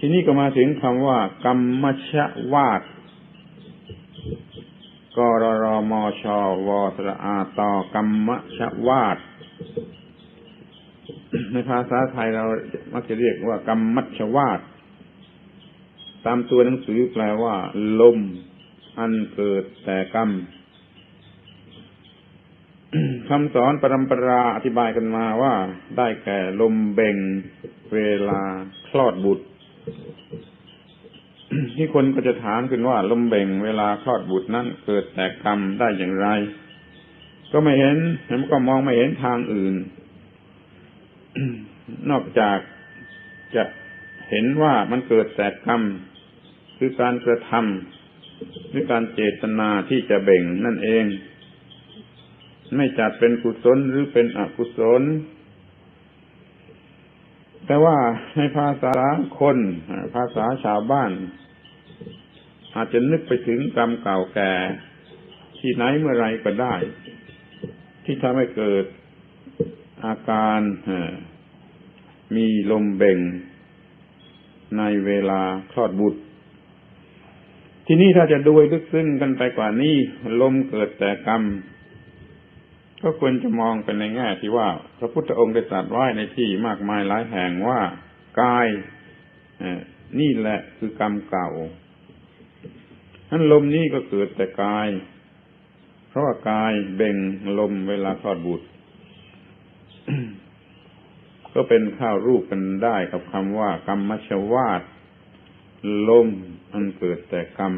ทีนี้ก็มาถึงคำว่ากรรมชวาดกรรมชวสระอาตอกรรมชวาดในภาษาไทยเรามักจะเรียกว่ากรรมมัชวาดตามตัวหนังสือแปลว่า ลม อันเกิดแต่กรรมคำสอนปรำปราอธิบายกันมาว่า ได้แก่ลมเบ่งเวลาคลอดบุตร ที่คนก็จะถามขึ้นว่าลมเบ่งเวลาคลอดบุตรนั้นเกิดแต่กรรมได้อย่างไร ก็ไม่เห็นเห็นก็มองไม่เห็นทางอื่น นอกจากจะเห็นว่ามันเกิดแต่กรรมคือการกระทำหรือการเจตนาที่จะเบ่งนั่นเอง ไม่จัดเป็นกุศลหรือเป็นอกุศล แต่ว่าในภาษาคนภาษาชาวบ้าน อาจจะนึกไปถึงกรรมเก่าแก่ ที่ไหนเมื่อไรก็ได้ ที่ทำให้เกิดอาการมีลมเบ่ง ในเวลาคลอดบุตร ที่นี่ถ้าจะดูลึกซึ้งกันไปกว่านี้ ลมเกิดแต่กรรม ก็ควรจะมองเป็นในแง่ที่ว่า พระพุทธองค์ได้ตรัสไว้ในที่มากมายหลายแห่งว่ากายนี่แหละคือกรรมเก่า นั้นลมนี้ก็เกิดแต่กาย เพราะว่ากายเบ่งลมเวลาทอดบุตร ก็เป็นข้าวรูปกันได้กับคำว่ากรรมชวาตลมมันเกิดแต่กรรม